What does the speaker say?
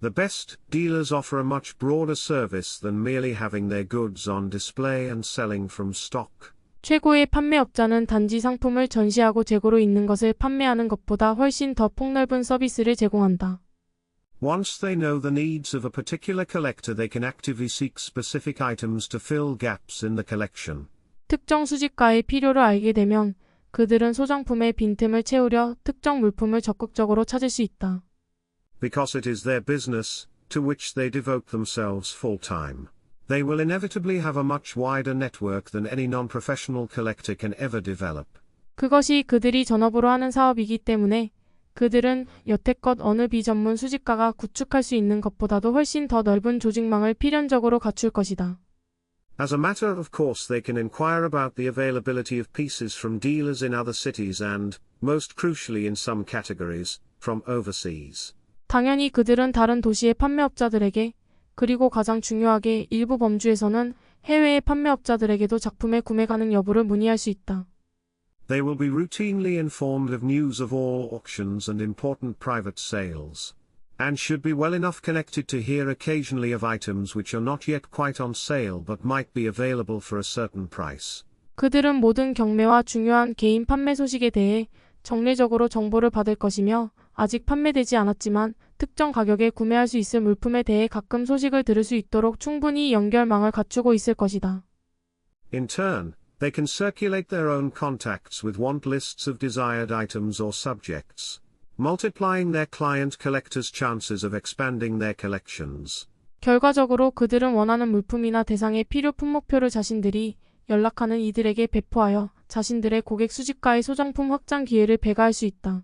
The best dealers offer a much broader service than merely having their goods on display and selling from stock. 최고의 판매업자는 단지 상품을 전시하고 재고로 있는 것을 판매하는 것보다 훨씬 더 폭넓은 서비스를 제공한다. Once they know the needs of a particular collector, they can actively seek specific items to fill gaps in the collection. 특정 수집가의 필요를 알게 되면 그들은 소장품의 빈틈을 채우려 특정 물품을 적극적으로 찾을 수 있다. Because it is their business, to which they devote themselves full time. They will inevitably have a much wider network than any non professional collector can ever develop. 그것이 그들이 전업으로 하는 사업이기 때문에 그들은 여태껏 어느 비전문 수집가가 구축할 수 있는 것보다도 훨씬 더 넓은 조직망을 필연적으로 갖출 것이다. As a matter of course, they can inquire about the availability of pieces from dealers in other cities and, most crucially in some categories, from overseas. 당연히 그들은 다른 도시의 판매업자들에게 그리고 가장 중요하게 일부 범주에서는 해외의 판매업자들에게도 작품의 구매 가능 여부를 문의할 수 있다. They will be routinely informed of news of all auctions and important private sales. And should be well enough connected to hear occasionally of items which are not yet quite on sale but might be available for a certain price. 그들은 모든 경매와 중요한 개인 판매 소식에 대해 정례적으로 정보를 받을 것이며 아직 판매되지 않았지만 특정 가격에 구매할 수 있을 물품에 대해 가끔 소식을 들을 수 있도록 충분히 연결망을 갖추고 있을 것이다. In turn, they can circulate their own contacts with want lists of desired items or subjects, multiplying their client collectors' chances of expanding their collections. 결과적으로 그들은 원하는 물품이나 대상의 필요 품목표를 자신들이 연락하는 이들에게 배포하여 자신들의 고객 수집가의 소장품 확장 기회를 배가할 수 있다.